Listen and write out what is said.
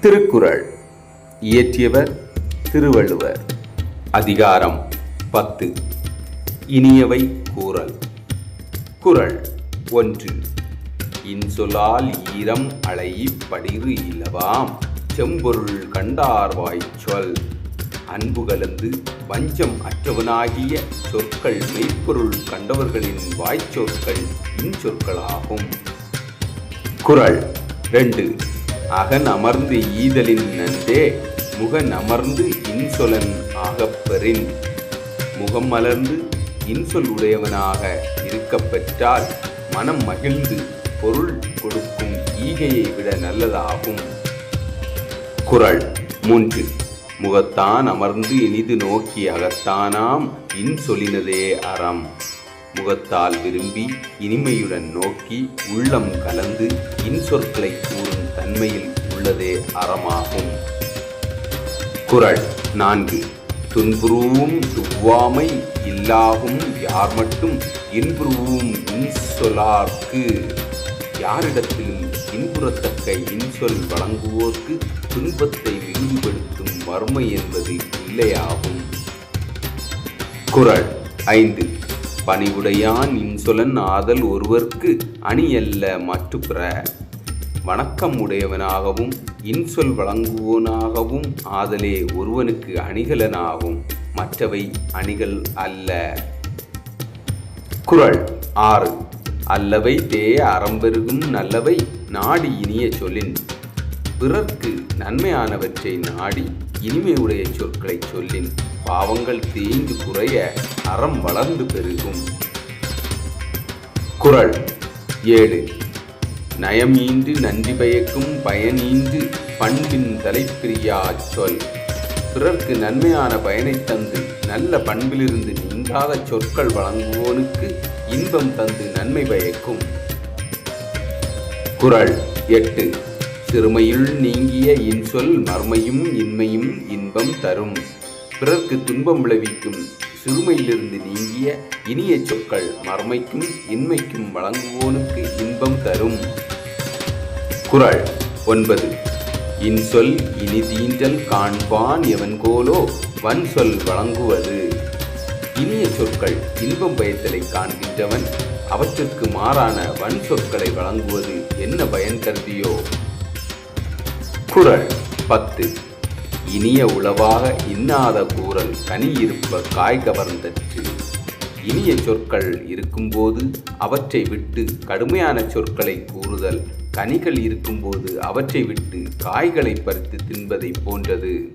திருக்குறள். இயற்றியவர் திருவள்ளுவர். அதிகாரம் பத்து. இனியவை கூறல். குறள் ஒன்று. இன்சொலால் ஈரம் அலை படிறு இலவாம். செம்பொருள் கண்டார்வாய் சொல் அன்பு கலந்து வஞ்சம் அற்றவனாகிய சொற்கள் மெய்ப்பொருள் கண்டவர்களின் வாய்ச்சொற்கள் இன்சொற்களாகும். குறள் ரெண்டு. அகன் அமர்ந்து ஈதலின் நன்றே முகன் அமர்ந்து இன்சொலன் ஆகப்பெறின் முகம் மலர்ந்து இன்சொல் உடையவனாக இருக்கப் பெற்றால் மனம் மகிழ்ந்து பொருள் கொடுக்கும் ஈகையை விட நல்லதாகும். குரல் மூன்று. முகத்தான் அமர்ந்து இனிது நோக்கி அகத்தானாம் இன்சொலினதே அறம். முகத்தால் விரும்பி இனிமையுடன் நோக்கி உள்ளம் கலந்து இன்சொற்களை கூறும் தன்மையில் உள்ளதே அறமாகும். குரல் நான்கு. துன்புருவும் துவ்வாமை இல்லாகும் யார் மட்டும் இன்புருவும் இன்சொலார்க்கு? யாரிடத்திலும் இன்புறத்தக்க இன்சொல் வழங்குவோர்க்கு துன்பத்தை விரிவுபடுத்தும் வறுமை என்பது இல்லையாகும். குரல் ஐந்து. பணிவுடையான் இன்சொலன் ஆதல் ஒருவர்க்கு அணியல்ல மற்றுப்பிற. வணக்கம் உடையவனாகவும் இன்சொல் வழங்குவோனாகவும் ஆதலே ஒருவனுக்கு அணிகலனாகும். மற்றவை அணிகள் அல்ல. குரல் ஆறு. அல்லவை தே அறம்பெருகும் நல்லவை நாடி இனிய சொல்லின். பிறர்க்கு நன்மையானவற்றை நாடி இனிமையுடைய சொற்களை சொல்லின். பாவங்கள் தேய்ந்து குறைய அறம் வளர்ந்து பெருகும். குரல் ஏழு. நயமீண்டு நன்றி பயக்கும் பயனீண்டு பண்பின் தலைப்பிரியா சொல். பிறர்க்கு நன்மையான பயனை தந்து நல்ல பண்பிலிருந்து நீங்காத சொற்கள் வழங்குவோனுக்கு இன்பம் தந்து நன்மை பயக்கும். குரல் எட்டு. சிறுமையுள் நீங்கிய இன்சொல் மர்மையும் இன்மையும் இன்பம் தரும். பிறர்க்கு துன்பம் விளைவிக்கும் சிறுமையிலிருந்து நீங்கிய இனிய சொற்கள் மர்மைக்கும் இன்மைக்கும் வழங்குவோனுக்கு இன்பம் தரும். குரல் ஒன்பது. இன்சொல் இனிதீன்றல் காண்பான் எவன்கோலோ வன்சொல் வழங்குவது. இனிய சொற்கள் இன்பம் பயத்தலை காண்கின்றவன் அவற்றிற்கு மாறான வன் சொற்களை வழங்குவது என்ன பயன் கருதியோ? குரல் பத்து. இனிய உளவாக இன்னாத கூறல் கனி இருப்ப காய் கவர்ந்தற்று. இனிய சொற்கள் இருக்கும்போது அவற்றை விட்டு கடுமையான சொற்களை கூறுதல். கனிகள் இருக்கும்போது அவற்றை விட்டு காய்களை பறித்து தின்பதை போன்றது.